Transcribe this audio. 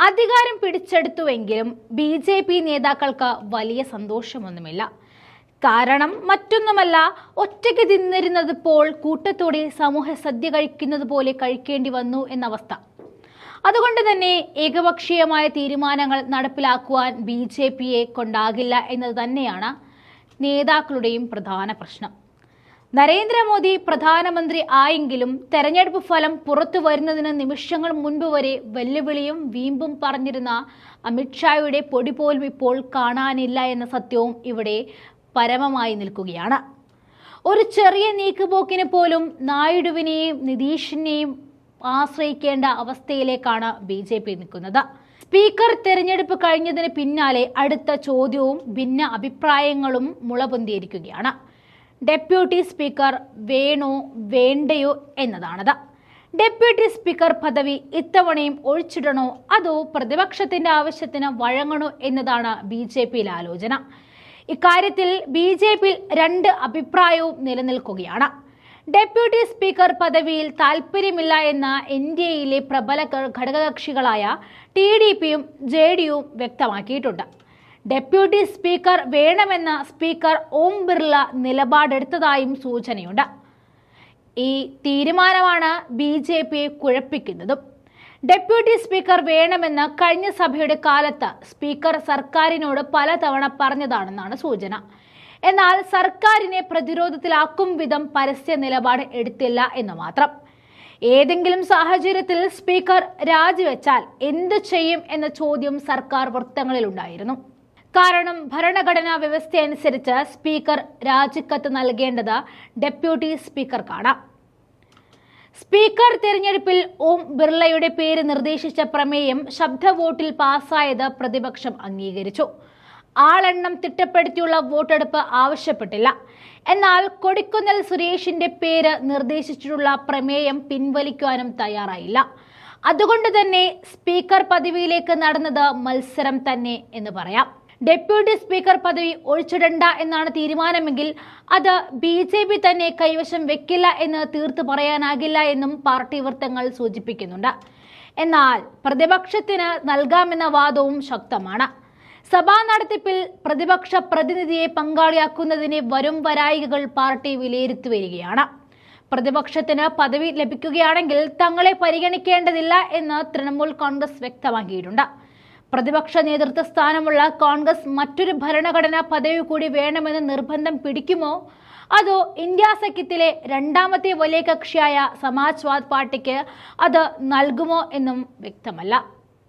അധികാരം പിടിച്ചെടുത്തുവെങ്കിലും B J P നേതാക്കൾക്ക് വലിയ സന്തോഷമൊന്നുമില്ല. കാരണം മറ്റൊന്നുമല്ല ഒറ്റയ്ക്ക് തിന്നിരുന്നത് പോൾ കൂട്ടത്തോടെ സമൂഹ സദ്യ കഴിക്കുന്നത് പോലെ കഴിക്കേണ്ടി വന്നു എന്ന അവസ്ഥ അതുകൊണ്ട് തന്നെ ഏകപക്ഷീയമായ തീരുമാനങ്ങൾ നടപ്പിലാക്കുവാൻ ബി ജെ പിയെ കൊണ്ടാകില്ല എന്നത് തന്നെയാണ് നേതാക്കളുടെയും പ്രധാന പ്രശ്നം. നരേന്ദ്രമോദി പ്രധാനമന്ത്രി ആയെങ്കിലും തെരഞ്ഞെടുപ്പ് ഫലം പുറത്തു വരുന്നതിന് നിമിഷങ്ങൾ മുൻപ് വരെ വെല്ലുവിളിയും വീമ്പും പറഞ്ഞിരുന്ന അമിത്ഷായുടെ പൊടി പോലും ഇപ്പോൾ കാണാനില്ല എന്ന സത്യവും ഇവിടെ പരമമായി നിൽക്കുകയാണ്. ഒരു ചെറിയ നീക്കുപോക്കിന് പോലും നായിഡുവിനെയും നിതീഷിനെയും ആശ്രയിക്കേണ്ട അവസ്ഥയിലേക്കാണ് ബി ജെ പി നിൽക്കുന്നത്. സ്പീക്കർ തെരഞ്ഞെടുപ്പ് കഴിഞ്ഞതിന് പിന്നാലെ അടുത്ത ചോദ്യവും ഭിന്ന അഭിപ്രായങ്ങളും മുളപൊന്തിയിരിക്കുകയാണ്. ഡെപ്യൂട്ടി സ്പീക്കർ വേണോ വേണ്ടയോ എന്നതാണത്. ഡെപ്യൂട്ടി സ്പീക്കർ പദവി ഇത്തവണയും ഒഴിച്ചിടണോ അതോ പ്രതിപക്ഷത്തിന്റെ ആവശ്യത്തിന് വഴങ്ങണോ എന്നതാണ് ബി ജെ പിയിലെ ആലോചന. ഇക്കാര്യത്തിൽ ബി ജെ പിയിൽ രണ്ട് അഭിപ്രായവും നിലനിൽക്കുകയാണ്. ഡെപ്യൂട്ടി സ്പീക്കർ പദവിയിൽ താൽപ്പര്യമില്ല എന്ന എൻ ഡി എയിലെ പ്രബല ഘടകകക്ഷികളായ ടി ഡി പിയും ജെ ഡിയും വ്യക്തമാക്കിയിട്ടുണ്ട്. ഡെപ്യൂട്ടി സ്പീക്കർ വേണമെന്ന സ്പീക്കർ ഓം ബിർള നിലപാടെടുത്തതായും സൂചനയുണ്ട്. ഈ തീരുമാനമാണ് ബി ജെ പിയെ കുഴപ്പിക്കുന്നതും. ഡെപ്യൂട്ടി സ്പീക്കർ വേണമെന്ന് കഴിഞ്ഞ സഭയുടെ കാലത്ത് സ്പീക്കർ സർക്കാരിനോട് പലതവണ പറഞ്ഞതാണെന്നാണ് സൂചന. എന്നാൽ സർക്കാരിനെ പ്രതിരോധത്തിലാക്കും വിധം പരസ്യ നിലപാട് എടുത്തില്ല എന്ന് മാത്രം. ഏതെങ്കിലും സാഹചര്യത്തിൽ സ്പീക്കർ രാജിവെച്ചാൽ എന്ത് ചെയ്യും എന്ന ചോദ്യം സർക്കാർ വൃത്തങ്ങളിലുണ്ടായിരുന്നു. കാരണം ഭരണഘടനാ വ്യവസ്ഥയനുസരിച്ച് സ്പീക്കർ രാജിക്കത്ത് നൽകേണ്ടത് ഡെപ്യൂട്ടി സ്പീക്കർക്കാണ്. സ്പീക്കർ തിരഞ്ഞെടുപ്പിൽ ഓം ബിർളയുടെ പേര് നിർദ്ദേശിച്ച പ്രമേയം ശബ്ദ വോട്ടിൽ പാസ്സായത് പ്രതിപക്ഷം അംഗീകരിച്ചു. ആളെണ്ണം തിട്ടപ്പെടുത്തിയുള്ള വോട്ടെടുപ്പ് ആവശ്യപ്പെട്ടില്ല. എന്നാൽ കൊടിക്കുന്നിൽ സുരേഷിന്റെ പേര് നിർദ്ദേശിച്ചിട്ടുള്ള പ്രമേയം പിൻവലിക്കുവാനും തയ്യാറായില്ല. അതുകൊണ്ട് തന്നെ സ്പീക്കർ പദവിയിലേക്ക് നടന്നത് മത്സരം തന്നെ എന്ന് പറയാം. ഡെപ്യൂട്ടി സ്പീക്കർ പദവി ഒഴിച്ചിടണ്ട എന്നാണ് തീരുമാനമെങ്കിൽ അത് ബി ജെ പി തന്നെ കൈവശം വെക്കില്ല എന്ന് തീർത്തു പറയാനാകില്ല എന്നും പാർട്ടി വൃത്തങ്ങൾ സൂചിപ്പിക്കുന്നുണ്ട്. എന്നാൽ പ്രതിപക്ഷത്തിന് നൽകാമെന്ന വാദവും ശക്തമാണ്. സഭാ നടത്തിപ്പിൽ പ്രതിപക്ഷ പ്രതിനിധിയെ പങ്കാളിയാക്കുന്നതിന് വരും വരായികകൾ പാർട്ടി വിലയിരുത്തി വരികയാണ്. പ്രതിപക്ഷത്തിന് പദവി ലഭിക്കുകയാണെങ്കിൽ തങ്ങളെ പരിഗണിക്കേണ്ടതില്ല എന്ന് തൃണമൂൽ കോൺഗ്രസ് വ്യക്തമാക്കിയിട്ടുണ്ട്. പ്രതിപക്ഷ നേതൃത്വ സ്ഥാനമുള്ള കോൺഗ്രസ് മറ്റൊരു ഭരണഘടനാ പദവി കൂടി വേണമെന്ന് നിർബന്ധം പിടിക്കുമോ? അതോ ഇന്ത്യ സഖ്യത്തിലെ രണ്ടാമത്തെ വലിയ കക്ഷിയായ സമാജ്വാദ് പാർട്ടിക്ക് അത് നൽകുമോ എന്നും വ്യക്തമല്ല.